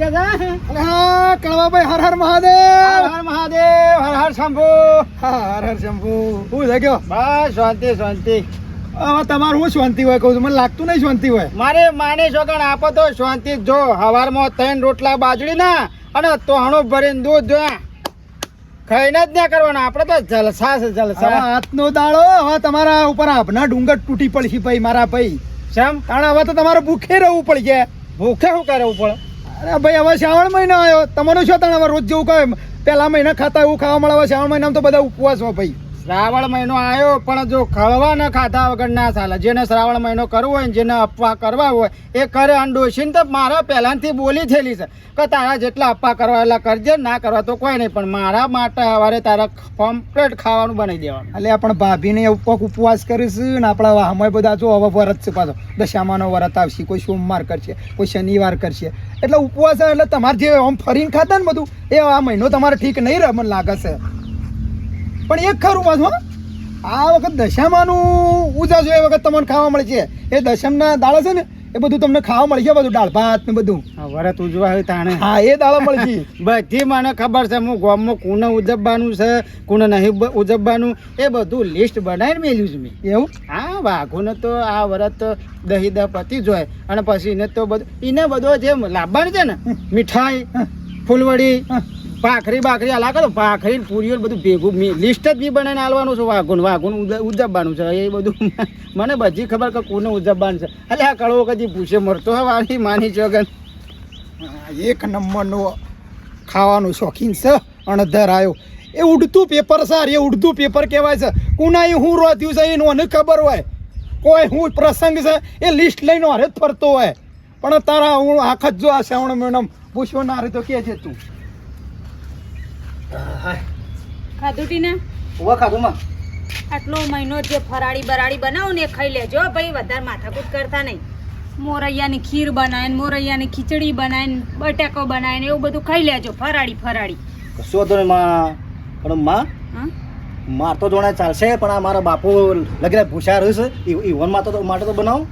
કે છે? અરે હા કળવાભાઈ હર હર મહાદેવ! હર મહાદેવ હર હર શંભુ. હર હર શંભુ. હું થઈ ગયો? બસ શાંતિ શાંતિ. હવે તમારું શું શાંતિ હોય કહું છું? મને લાગતું નહીં શાંતિ હોય. મારે માને છોકણ આપો તો શાંતિ જો હવારમાં ત્રણ રોટલા બાજરી ના અને તોહણો ભરીને દૂધ જોયા ખાઈને જ ના કરવાના. આપણે તો જલસા છે જલસા. હાથનો દાળો હવે તમારા ઉપર આપના ડુંગર તૂટી પડશે ભાઈ મારા ભાઈ. શેમ? કારણ હવે તો તમારે ભૂખે રહેવું પડશે. ભૂખે શું કરવું પડે? અરે ભાઈ, હવે શ્રાવણ મહિનો આવ્યો. તમારું શું તણ હવે રોજ જેવું કહે? પહેલા મહિના ખાતા એવું ખાવા મળે, હવે શ્રાવણ મહિનામાં તો બધા ઉપવાસ હોય ભાઈ. શ્રાવણ મહિનો આવ્યો, પણ જો ખળવા ન ખાધા વગર ના ચાલે. જેને શ્રાવણ મહિનો કરવો હોય જેને અપવા કરવા હોય, એ કરે અને ડોશીને તો મારા પહેલાંથી બોલી થયેલી છે કે તારા જેટલા અપવા કરવા એટલા કરજે, ના કરવા તો કોઈ નહીં. પણ મારા માટે સવારે તારા કમ્પ્લેટ ખાવાનું બનાવી દેવાનું. એટલે પણ ભાભીને એવું ઉપવાસ કરીશું ને આપણા અમે બધા જો હવે વરત છે પાછો. દશામાનો વરત આવશે, કોઈ સોમવાર કરશે, કોઈ શનિવાર કરશે. એટલે ઉપવાસ એટલે તમારે જે આમ ફરીને ખાતા ને બધું, એ આ મહિનો તમારે ઠીક નહીં રહે, મને લાગે છે. પણ એક ખરું પાછું હો, આ વખત દશામાનું ઉજાસો એ વખત તમને ખાવા મળે છે. એ દશમના દાડા છે ને એ બધું તમને ખાવા મળશે બધું દાળ ભાત ને બધું. વરત ઉજવા હોય તાણે. હા એ દાડા મળશે બધી મને ખબર છે હું ગામમાં કોને ઉજવવાનું છે કોને નહીં ઉજવવાનું. એ બધું લિસ્ટ બનાવીને મેલ્યું છે મેં. એવું? હા વાઘોને તો આ વરત દહી દહ પતી જોય અને પછી એને તો બધું એને બધો જે લાવવાનું છે ને મીઠાઈ ફૂલવડી. ભાખરી આ લાગે તો ભાખરી પૂરીઓ બધું ભેગું લિસ્ટ જ બી બનાવીને હાલવાનું છે વાઘુન વાઘોન ઉજવવાનું છે એ બધું મને બધી ખબર કે કોને ઉજવવાનું છે. એટલે આ કળવો કદી પૂછે મરતો હવે વાળી માની ચોગન હા, એક નંબરનો ખાવાનું શોખીન છે અણધર આવ્યો એ ઉડતું પેપર સર એ ઉડતું પેપર કહેવાય છે. કુના હું રોધ્યું છે એનું મને ખબર હોય. કોઈ હું પ્રસંગ છે એ લિસ્ટ લઈને હારે જ ફરતો હોય. પણ તારા હું આખ જ આ શ્રાવણ મેડમ પૂછવો ના હારે તો કે છે તું. ખાધું ટીના? ઊભા ખાધું માં? આટલો મહિનો જે ફરાળી બરાળી બનાવો ને ખાઈ લેજો ભાઈ વધારે માથાકૂટ કરતા નહીં. મોરૈયાની ખીર બનાવીને મોરૈયાની ખીચડી બનાવીને બટાકો બનાવીને એવું બધું ખાઈ લેજો ફરાળી ફરાળી. કશો વાંધો નહીં માં. પણ માં હા? માર તો જોણે ચાલશે પણ આ મારા બાપુ લગીને ભૂસા રહ્યું છે. ઈવનમાં તો માટે તો બનાવું.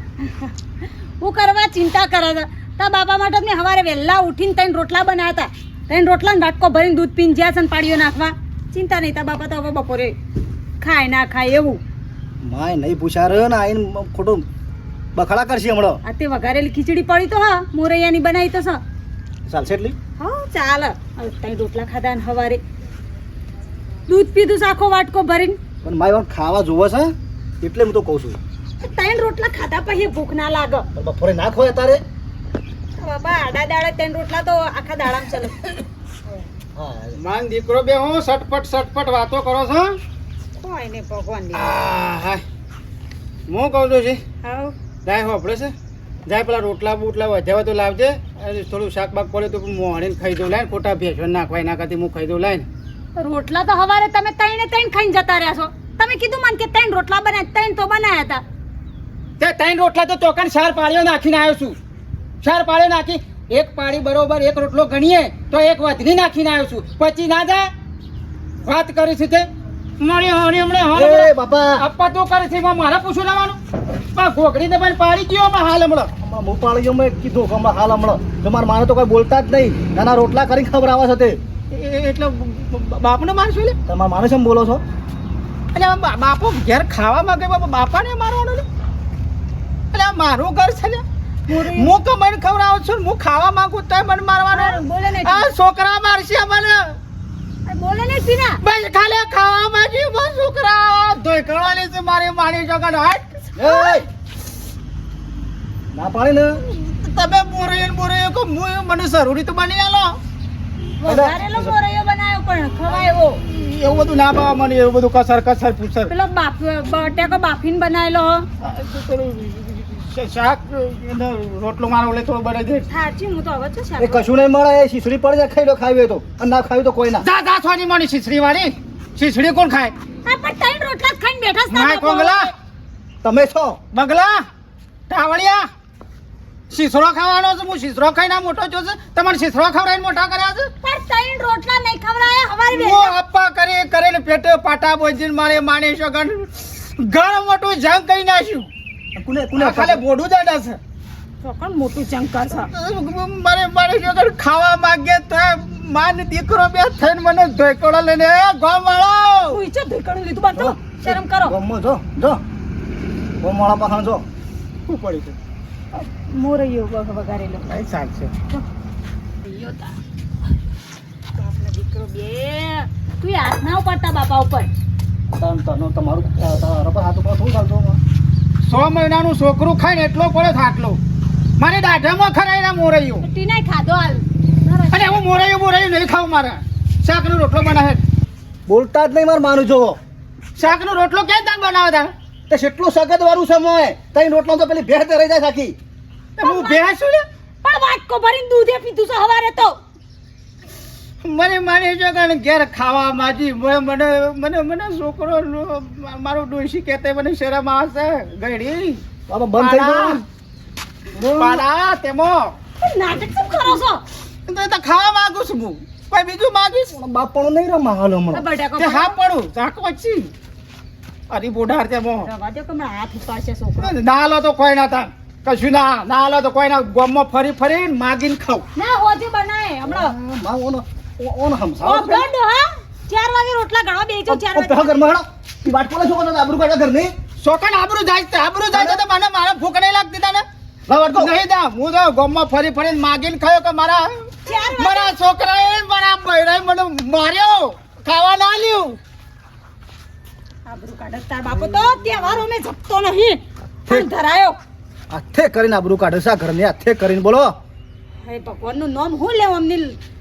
હું કરવા ચિંતા કરે તા. બાપા માટે મેં સવારે વહેલા ઉઠીને ત્રણ રોટલા બનાવ્યા હતા ત્રણ રોટલા ને વાટકો ભરીને દૂધ પીને જ્યાં છે ને પાડીઓ નાખવા. ચિંતા નહીં તા બાપા તો હવે બપોરે ખાય ના ખાય એવું. માય નહીં પૂછ્યા રહ્યો ને આઈને ખોટું બખાડા કરશે હમણાં. આ તે વઘારેલી ખીચડી પડી તો હા મોરૈયાની બનાવી તો છે ચાલશે એટલી? હા ચાલ. હવે ત્રણ રોટલા ખાધા ને હવારે. દૂધ પીધું આખો વાટકો ભરીને. પણ માય વાત ખાવા જોવે છે એટલે હું તો કહું છું. ત્રણ રોટલા ખાધા પછી ભૂખ ના લાગે. બપોરે ના ખોય તારે? બાબા આડા દાડા ત્રણ રોટલા તો આખા દાડામાં ચાલે. હા માન દીકરો બે હું સટપટ સટપટ વાતો કરો છો? કોઈ ને ભગવાન હાય. હું કહું છું છે જાય હોપડે છે? જાય પેલા રોટલા બોટલા વધ્યા તો લાવજે. થોડું શાક બાક પડે તો મોહણીને ખાઈ દઉં લાઈને ખોટા ભેસો નાખવાય ના કરતી હું ખાઈ દઉં લાઈને. રોટલા તો હવારે તમે ત્રણે ત્રણ ખાઈને જતા રહ્યા છો. તમે કીધું મને કે ત્રણ રોટલા બનાવ્યા ત્રણ તો બનાવ્યા હતા. તે ત્રણ રોટલા તો ચોકન સાર પાળીઓ નાખીને આવ્યો છું. ચાર પાળે નાખી. એક પાળી બરોબર એક રોટલો ગણીએ તો એક વધની નાખીને આવ્યો છું. પછી ના જાય વાત કરી છે તે મારી હોણી હમણે એ હોણ બાપા. અપ્પા તો કરે છે મારે મારા પૂછું લેવાનું પણ ઘોઘડી પણ પાડી ગયો આમાં હાલ હમણાં. હું પાડી ગયો મેં કીધું કે હમણાં હાલ હમણાં. તમારા માને તો કોઈ બોલતા જ નહીં. નાના રોટલા કરીને ખબર આવે છે તે. એટલે બાપને મારશું લે તમારા માને છે બોલો છો? એટલે બાપો ઘેર ખાવા માંગે બાપા બાપાને મારવાનો એટલે આ મારું ઘર છે લે હું મને ખવડાવું છું હું ખાવા માંગુ તોય મને મારવાનો. બોલે ને આ છોકરા મારશે મને. બોલે ને સીના. બસ ખાલી ખાવા માંગી બસ છોકરા. ધોઈ કરવાની છે મારી માની જગડ હાટ ના પાડે ને. તમે બોરે બોરે કો મુય મને જરૂરી તો બની આલો. વઘારેલો મોરૈયો બનાવ્યો પણ ખવાય એવો. બધું ના બાવા મને એવું બધું કસર કસર પૂછર પેલો બાફ બટાકો બાફીને બનાવેલો શાક રોટલો મારો ઓલે થોડો બનાવી દે સાચી હું તો હવે છે એ કશું નહીં મળે એ પડી જાય ખાઈ લો ખાવી તો. અને ના ખાવી તો કોઈ ના જા જા શીસડી વાળી શીસડી કોણ ખાય? આ પણ ત્રણ રોટલા ખાઈને બેઠા છે તારા કોંગલા. તમે છો? બગલા ટાવળિયા શીસડો ખાવાનો છે હું શીસડો ખાઈને ના મોટો છું તમારે શીસડો ખવડાવીને મોટા કર્યા છે? પણ ત્રણ રોટલા નહીં ખવડાયા હવારે હું વહેલા. અપ્પા કરે કરે ને પેટે પાટા બોજીને મારે માની ગણ ગણ મોટું જંગ કરી નાખ્યું. કુને કુને ખાલે બોડું જ અડે છે. ચોકણ મોટું ચંકર છે. મારે મારે જો ખાવા માંગે તો માન દીકરો બે થઈને મને ધોઈકોડો લઈને એ ગોમ વાળો તું લીધું બાંધો શરમ કરો. ગમો જો જો. ગમવાળા પાછળ જો. શું પડી છે? મોરૈયો વગ- વઘારેલો કઈ છે. યો તા. બાપનો દીકરો બે. તું હાથ ના ઉપાડતા બાપા ઉપર. તન તનો તમારું રબર હાથ ઉપર શું ચાલતો સો મહિનાનું છોકરું ખાઈને એટલો પડે થાટલો મારે દાઢામાં ખરાય મોરૈયું. ટીનાય ખાધો હાલ. અને હું મોરૈયું મોરૈયું નહીં ખાવું મારે. શાકનો રોટલો બનાવે. બોલતા જ નહીં મારે માનું જો શાકનો રોટલો કેમ તાન બનાવે તાર તે કેટલું સગત વાળું છે મોય તઈ રોટલો તો પેલી ભેટ રહી જાય સાખી હું ભેંસ છું ને પણ વાટકો ભરીને દૂધે પીધું છે હવારે તો. મને માને છે કારણ ઘેર ખાવા માજી મને મને મને મને છોકરો મારો ડોશી કહેતે મને શરમ આવશે. ગઈડી હવે બંધ થઈ ગયું પાડા. તેમો. નાટક શું કરો છો? તો તો ખાવા માંગુ છું હું. કોઈ બીજું માંગીશ? બાપણો નહીં રમા હાલ હમણાં. હા પડું. ઝાંકો પછી અરે બોઢાર તેમો. હાથ ઉપાડશે છોકરો. ના તો કોઈ ના થાય. કશું ના. ના લો તો કોઈ ના. ગોમમાં ફરી ફરી માગીને ખાવ ના હોજે બનાય હમણાં. માં ઓનો ઓનો ઓ હમસાવો છે. ગંડ હા? ચાર વાગે રોટલા ઘણવા બેસજો ચાર વાગે. પેલા ઘરમાં હેડો. ઈ વાટ પડે છો કોને આબરૂ ઘરની? શોકન આબરૂ જાય છે આબરૂ જાય છે તો મને મારા ભૂખ નહીં લાગતી તને? લાવ નહીં દા હું તો ગોમમાં ફરી ફરીને માગીને ખાયો કે મારા મારા છોકરાએ મારા બૈરાએ મને માર્યો. ખાવા ના લ્યું આબરૂ કાઢે. તાર બાપો તો તહેવારો મેં જપતો નહીં. પણ ધરાયો. હાથે કરીને આબરૂ કાઢે છે આ ઘરની હાથે કરીને બોલો. હે ભગવાનનું નામ હું લેવું? અમની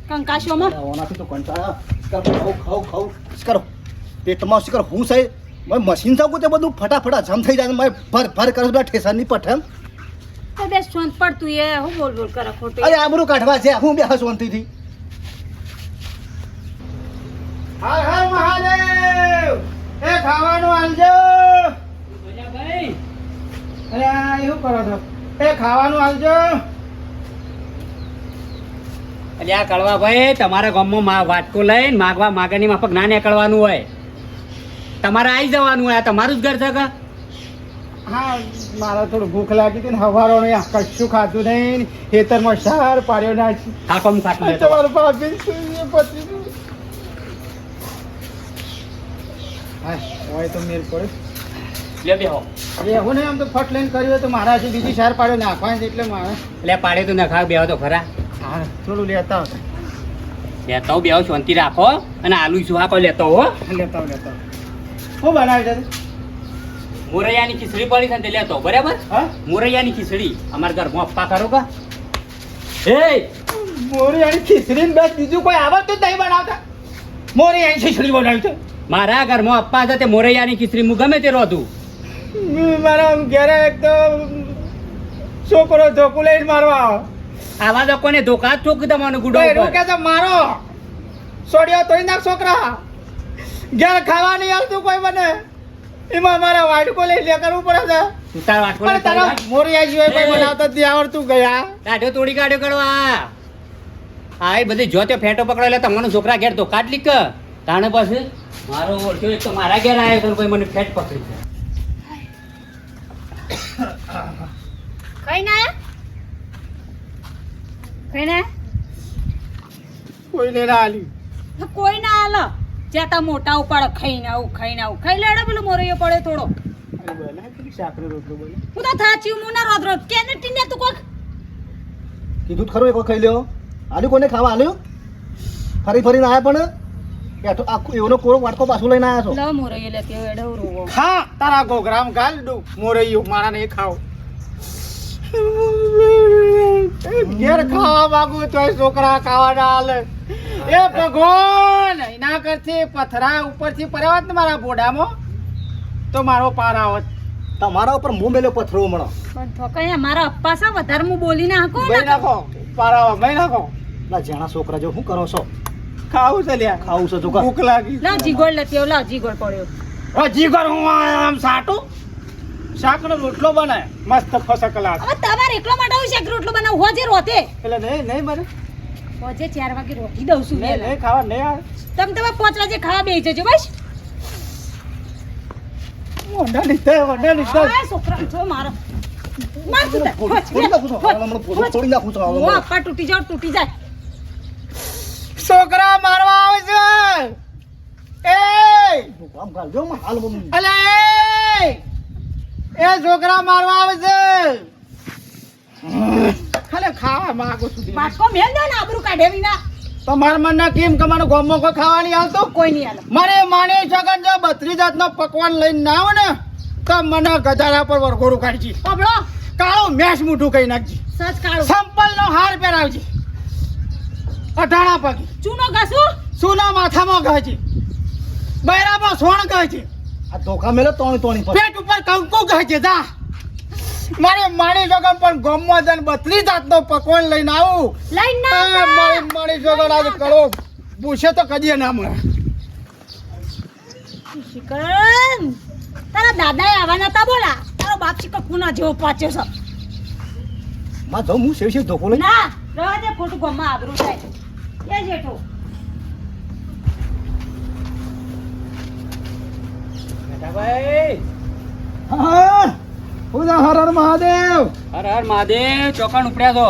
કંકાશોમાં ઓનાથી તો કંટાળા. ખાવ ખાવ ખાવ શિકાર પેટમાં શિકાર હું છે મેં મશીન તે બધું ફટાફટ જમ થઈ જાય મેં ભર ભર કરે પેલા ઠેસાની પઠન તો બે શાંત પડ તું એ હું બોલ બોલ કરે ખોટું. અરે આબરું કાઢવા છે હું બે શાંતિથી હર હર મહાદેવ! એ ખાવાનું આલજો. અરે એવું કરો છો? એ ખાવાનું આલજો. અલ્યા કળવા ભાઈ તમારા ગામમાં વાટકો લઈને માગવા માગણી માફક ના નીકળવાનું હોય. તમારે આવી જવાનું હોય આ તમારું જ ઘર છે કે? હા મારે થોડું ભૂખ લાગી હતી ને હવારો નહીં કશું ખાધું નહીં. ખેતરમાં સાર પાડ્યો ના હા કોમ તમારું ભાભી હા હોય તો મેર પડે. લે બેહો. એ હું નહીં આમ તો ફટ લઈને કર્યું તો મારા બીજી સાર પાડ્યો નાખવાની એટલે મારે. એટલે પાડે તો નખા બેહો તો ખરા. હા થોડું લેતા હતા લેતો બેહો શાંતિ રાખો અને આલુ શું આપો લેતો હો. લેતા આવો, લેતા આવો. શું બનાવી દે મોરૈયાની ખીચડી પડી છે ને તે લેતો બરાબર? હા? મોરૈયાની ખીચડી. અમારા ઘરમાં અપ્પા કરો કા? એ મોરી અને ખીચડી ને બસ બીજું કોઈ આવડતું તો નહીં બનાવતા. મોરૈયાની ખીચડી બનાવી છે. મારા ઘરમાં અપ્પા છે તે મોરૈયાની ખીચડી હું ગમે તે રોધું. મારા ઘેરે એક તો છોકરો ધોકું લઈને મારવા આવે. આવા લોકોને ધોકા જ ચોક તમારું ગુડો એવું કે છે મારો. છોડ્યો તોય નાખ છોકરા. ઘેર ખાવા નહીં આવતું કોઈ મને. એમાં મારા વાડકો લઈ લે કરવું પડે છે. તાર પણ તારા મોરી આવી હોય કોઈ એ. બનાવતા જ આવડતું ગયા. દાઢો તોડી કાઢ્યો કરવા. હા એ બધી જો તે ફેટો પકડો એટલે તમારો છોકરા ઘેર તો કાઢ લીક તાણે પછી મારો ઓળખ્યો એક તો મારા ઘેર આવ્યો કોઈ મને ફેટ પકડી છે કઈ ના કઈ ના કોઈને ના આલી કોઈ ના હાલ જ્યાં તા મોટા ઉપાડ ખાઈને આવું ખાઈને આવું. ખાઈ લેડો પેલું મોરૈયો પડે થોડો. હું તો થાચી હું ના રોદ રોદ કેને ટીને તું કોક? કીધું ખરું એક ખાઈ લ્યો. આલ્યું કોને ખાવા? આલ્યું ફરી ફરીને આયા પણ? એઠો આખું એવનો કોરો વાટકો પાછું લઈને આયા છો. લ મોરૈયો લે કે એડો રોવો. ખા તારા ગોગરામ ગાલ દુ મોરૈયો મારા નહીં ખાવ. ઘેર ખાવા માંગુ તોય છોકરા ખાવા હાલે. એ ભગવાન! એના કરથી પથરા ઉપરથી પર્યાવત ને મારા બોડામાં તો મારો પાર આવત. તમારા ઉપર મું મેલ્યો પથરો હમણાં. પણ કઈ મારા અપ્પા સા વધારે હું બોલી નાખો ભાઈ નાખો પાર આવો ભાઈ નાખો. ના જણા છોકરા જો શું કરો છો? ખાવું છે લ્યા. ખાવું છે જો ભૂખ લાગી. ના જીગોળ લેતી આવ લાવ જીગોળ પડ્યો. ઓ જીગોળ હું આમ સાટું? શાકનો રોટલો બનાય. મસ્ત ફસક ક્લાસ હવે તમારે એકલો માટે આવું શાક રોટલો બનાવ હોજે રોતે. એટલે નહીં નહીં મારે. હોજે ચાર વાગે રોટી દઉં છું મેં. નહીં ખાવા નહીં આવે. તમ તમે 5 વાગે ખાવા બેહી જજો બસ. ઓંડા નીચે ઓંડા નીચે આ છોકરા જો મારો. માર તું. હોચ, નાખું છું. છું. તૂટી જાય. છોકરા મારવા આવે છે. એ! હાલ. અલે એ! છોકરા મારવા આવે છે. ખાલે ખાવા માંગુ છું પાકો મેલ દે ને આબરૂ કાઢે વિના તમારે મને કેમ કે મને ગોમો કોઈ ખાવાની આવતો કોઈ નહીં આલે મારે માને છગન જો બત્રી જાતનો પકવાન લઈને ના આવે ને તો મને ગધારા પર વરઘોડું કાઢજી. પબળો કાળો મેસ મૂઠું કઈ નાખજી. સચ કાળો. સંપલ નો હાર પહેરાવજી. અઢાણા પગી. ચૂનો ઘસું? સુના માથામાં ઘસી બૈરામાં સોણ ગહજી આ ધોકા મેલો તોણી તોણી પર. પેટ ઉપર કંકુ છે જા. મારે માણી જોગમ પણ ગમવા જન બત્રી જાતનો પકવાન લઈને આવું. લઈને ના મારી માણી જગન આજે કરો પૂછે તો કદી ના મળે. શિકન? તારા દાદાએ આવવાના હતા બોલા? તારો બાપ શિકર કુના જેવો પાચ્યો છે. માં તો હું સેવ સેવ ધોકો લઈ ના રહેવા ખોટું ગમવા આબરું થાય. એ જેઠો. ભાઈ હા હું હર હર મહાદેવ. હર હર મહાદેવ ચોકણ ઉપડ્યા છો?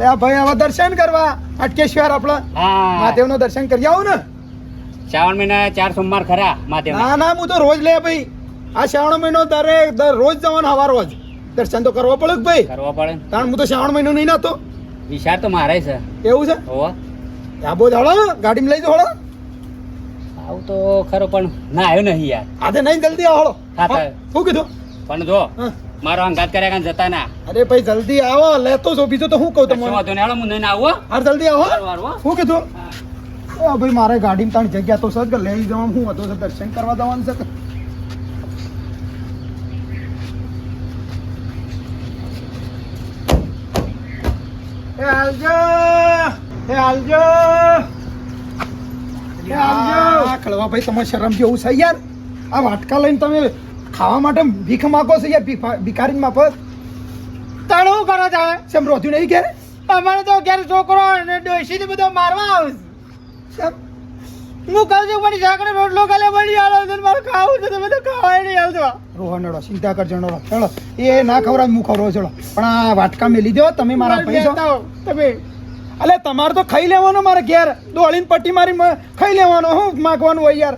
અરે ભાઈ હવે દર્શન કરવા અટકેશ્વર આપણા હા. મહાદેવનું દર્શન કરી આવું ને. શ્રાવણ મહિના ચાર સોમવાર ખરા મહાદેવ ના ના હું તો રોજ લે ભાઈ. આ શ્રાવણ મહિનો દરેક દર રોજ જવાનો હવાર રોજ. દર્શન તો કરવો પડે ભાઈ. કરવો પડે. કારણ હું તો શ્રાવણ મહિનો નહીં નાતો. વિચાર તો મારે છે. એવું છે? હોવા. આ બહુ જાડો ગાડીમાં લઈ જાઓ આવું તો ખરો પણ ના આવ્યો નહીં યાર આજે નહીં જલ્દી આવો હા. શું કીધું પણ જો હા. મારો અંગાત કર્યા કાન જતા ના અરે ભાઈ જલ્દી આવો લેતો છો બીજું તો શું કહું તમને વાંધો નહીં હું નહીં આવો હો. હાર જલ્દી આવો હો. શું કીધું ભાઈ મારે ગાડીમાં તાણી જગ્યા તો સર લઈ જવાનું હું હતું છે દર્શન કરવા જવાનું છે? એ હાલજો એ હાલજો ખળવા ભાઈ તમારે શરમ જેવું છે યાર. આ વાટકા લઈને તમે ખાવા માટે ભીખ માગો છો યાર ભીખા- ભિખારી માફત તણ કરો તમે સેમ રોધ્યું નહીં ઘેર? અમારે તો ઘેર છોકરો અને ડોશી બધો મારવા આવશે હું કહું છું પણ સાકડે રોટલો કાલે બની ખાવું છે તમે તો ખાવાય નહીં આવતો ચિંતા કરજો નડો ચલો એ ના ખવડાવ હું ખવડાવું ચલો પણ આ વાટકા મેલી દો તમે મારા મારે પૈસા તમે અલે તમારે તો ખાઈ લેવાનો મારે ઘેર. દોડીને પટ્ટી મારી ખાઈ લેવાનો હું માગવાનું હોય યાર.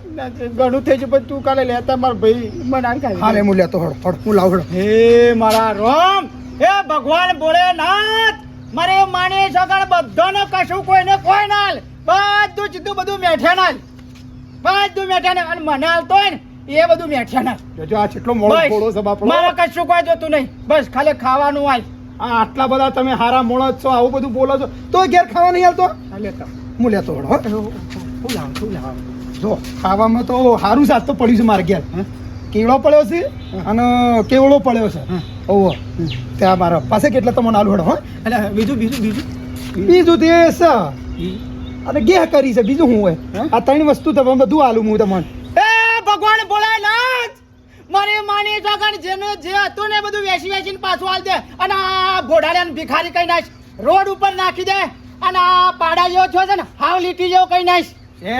ઘણું થઈ જાય તું કાલે લેતા માર ભાઈ મને હાલે હું લેતો હળ હળ હું લાવ હે મારા રોમ હે ભગવાન ભોળેનાથ મારે માની સગળ બધાનો કશું કોઈને કોઈ ના બધું સીધું બધું મેઠ્યા ના. બધું મેઠ્યા ના અને મને હાલતો હોય ને એ બધું મેઠ્યા ના જો આ કેટલો બસ, ફોડો છે બાપડો. મારે કશું કોઈ જોતું નહીં. બસ ખાલી ખાવાનું હોય આ આટલા બધા તમે હારા મોળા છો આવું બધું બોલો છો. તો ઘેર ખાવા નહીં આવતો? હું લેતો વળો જો ખાવામાં તો સારું સાત તો પડ્યું છે મારે ઘેર. કેવડો પડ્યો છે અને કેવડો પડ્યો છે. ઓહો. ત્યાં મારા પાસે કેટલા તમને આલુ હડો હો. એટલે બીજું બીજું બીજું? બીજું તે છે અને ગેહ કરી છે બીજું શું હોય? આ ત્રણ વસ્તુ તમે બધું આલુ હું તમને. એ ભગવાન ભોળેનાથ મારી માની જગણ જેને જે હતું ને બધું વેસી વેસીને પાછું આલ દે અને આ ઘોડાને ભિખારી કઈ નાખ રોડ ઉપર નાખી દે અને આ પાડા જેવો છો છે ને હાવ લીટી જેવો કઈ નાખ એ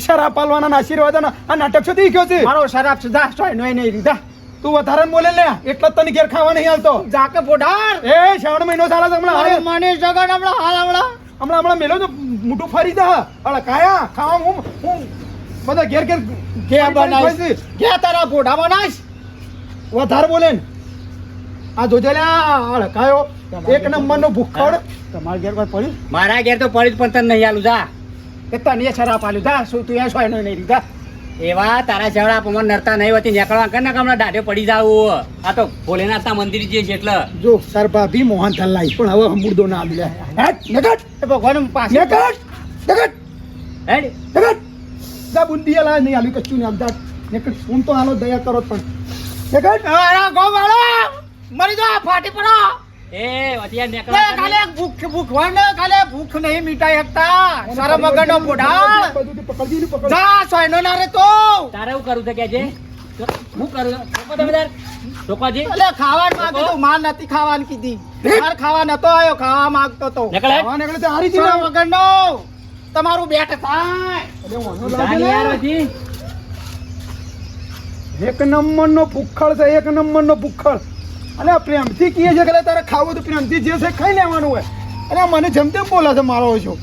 શરાબ પાલવાના આશીર્વાદ આ નાટક સુધી ગયો છે? મારો શરાબ સુધા નહીં લીધા. તું વધારે બોલે લે એટલા તને ઘેર ખાવા નહીં આવતો જાકે પોઢાર? એ શ્રાવણ મહિનો ચાલે છે હમણાં. મને. માની હમણાં હાલ હમણાં. હમણાં હમણાં મેલો તો મોટું ફરી દા. અલા કાયા ખાવા હું હું બધા ઘેર ઘેર કે બનાવીશ. કે તારા પોઢા બનાવીશ. વધારે બોલે ને. આ જોજે લે આ હળકાયો એક નંબરનો ભૂખડ. તમારા ઘેર કોઈ પડ્યું મારા ઘેર તો પડી જ પણ તને નહીં આલું જા. કે તને શરાબ આલું જા શું તું એ સોય નહીં લીધા. એવા તારા જેવડા પમણ નરતા નહીં હોતી નીકળવા કે હમણાં દાઢે પડી જાવ આ તો ભોલેનાથના મંદિર જે છે એટલે. જો સર ભાભી મોહન થલાઈ પણ હવે હમુરદો ના આવી લે હેટ નગટ ભગવાન પાસે નગટ નગટ હેડ. નગટ જા બુંદી લા નહીં આલી કચ્ચું ને આમદાર નગટ ફોન તો આલો દયા કરો પણ. નગટ અરે ગો વાળો મરી જા ફાટી પડો. એ વતિયા લે, કાલે ભૂખ ભૂખ કાલે ભૂખ નહીં મિટાઈ શકતા સારા મગરનો પોઢાળ પકડજી પકડ જા સોયનો ના રે તો. તારે એવું કરવું છે કે જે? હું કરું ચોકો તમે તાર. ચોકોજી એટલે ખાવાનું માંગી નથી ખાવાની કીધી. માર ખાવા નતો આવ્યો ખાવા માંગતો તો. નીકળ. આવા નીકળે તો હારી તમારું બેટ થાય. એક નંબર નો લાગે યાર ને. હજી. એક નંબર નો છે એક નંબરનો ભૂખડ અને પ્રેમથી કહીએ છે કે તારે ખાવું તો પ્રેમથી જે છે ખાઈ લેવાનું હોય. અને મને જેમ તેમ બોલે છે મારો છો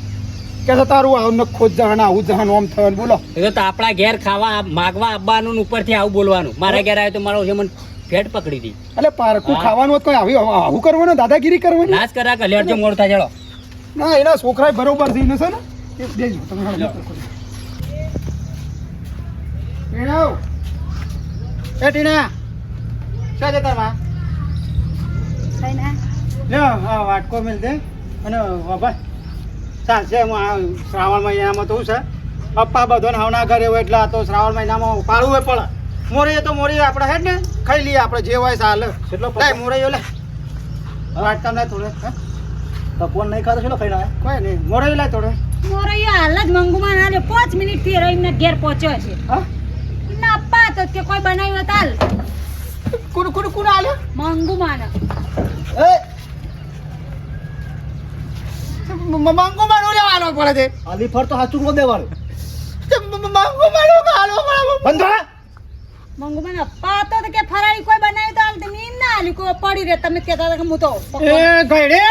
કે તારું આવું નખો જહાન આવું જહાન ઓમ થયું બોલો. એ તો આપણા ઘેર ખાવા માગવા આવવાનું ઉપરથી આવું બોલવાનું. મારા ઘેર આવ્યો તો મારો છે મને ફેટ પકડી દી. એટલે પારકું ખાવાનું કોઈ આવી આવું કરવાનું દાદાગીરી કરવાની? નાશ કરા કે લેડજો મોડ થાય ચલો. ના એના છોકરા બરોબર થઈને છે ને એ દેજો તમે. એ ટીના શા જતા માં કઈ ના લ્યો આ વાટકો મિલ દે. અને બાબા હું શ્રાવણ મહિનામાં તો છે. પપ્પા બધોને હવના ઘરે હોય એટલે આ તો શ્રાવણ મહિનામાં ઉપાડવું હોય પડે મોરી તો મોરી આપણે હેડ ને ખાઈ લઈએ આપણે જે હોય ચાલે. કેટલો લાય મોરૈયો લે. વાટકા ના થોડે પકવાન નહીં ખાતો છે ખાઈ આયા? કોઈ નહીં મોરૈયો લે થોડે. મોરૈયો હાલ જ મંગુમાં ના પાંચ મિનિટથી રહીને ઘેર પહોંચ્યો છે. હા? ના અપ્પા તો કે કોઈ બનાવ્યો તાલ કુડ કુડ કુડ આલે? મંગુમાં એ મંગુ માનો લેવાનો પડે છે. અલી ફર તો સાચું કહો દેવાનું. મંગુ મારો ગાલો પડે બંધો મંગુમાં અપ્પા તો કે ફરાળી કોઈ બનાવી તો હાલ તે નીંદ ના હાલી કોઈ પડી રહે. તમે કહેતા હતા કે હું તો એ ગઈડે!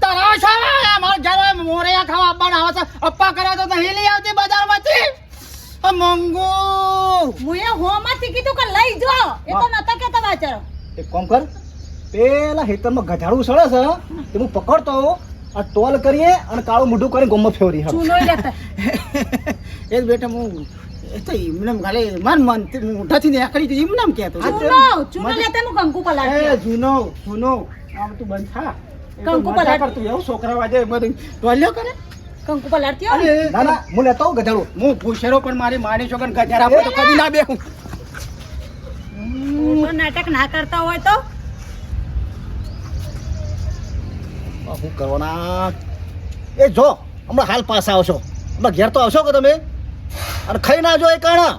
તારા શાળા અમાર ઘરે મોરૈયા ખાવા આપવાના આવે આવતા અપ્પા કરે તો નહીં લઈ આવતી બજારમાંથી? મંગુ! હું એ હોમાંથી કીધું કે લઈ જો. એ તો નતા કેતા વાચારો એક કામ કર પેલા હેતરમાં ગધાડું સળે છે તે હું પકડતો આ ટોલ કરીએ અને કાળું મોઢું કરીને ગોમમાં ફેવરી એ જ બેટા હું એ તો એમને ખાલી મન મન મોઢાથી નીકળી હતી એમ નામ કહેતો ચૂનો ચૂનો લેતા હું કંકુ એ જૂનો જૂનો આમ તું બંધ થા. કંકુ પલાટ. કરતું એવું છોકરા વાજે બધું ટોલ્યો કરે. કંકુ ના? ના હું લેતો ગધાડું. હું પણ મારી માની છોકરા ગધારા આપો તો કદી ના. બેહું. નાટક ના કરતા હોય તો આ શું કરવાના? એ જો, હમણાં હાલ પાછા આવશો. હમણાં ઘેર તો આવશો કે તમે? અને ખાઈ ના જો એ કાણા.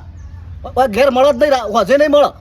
ઘેર મળો જ નહીં હોજે નહીં મળો.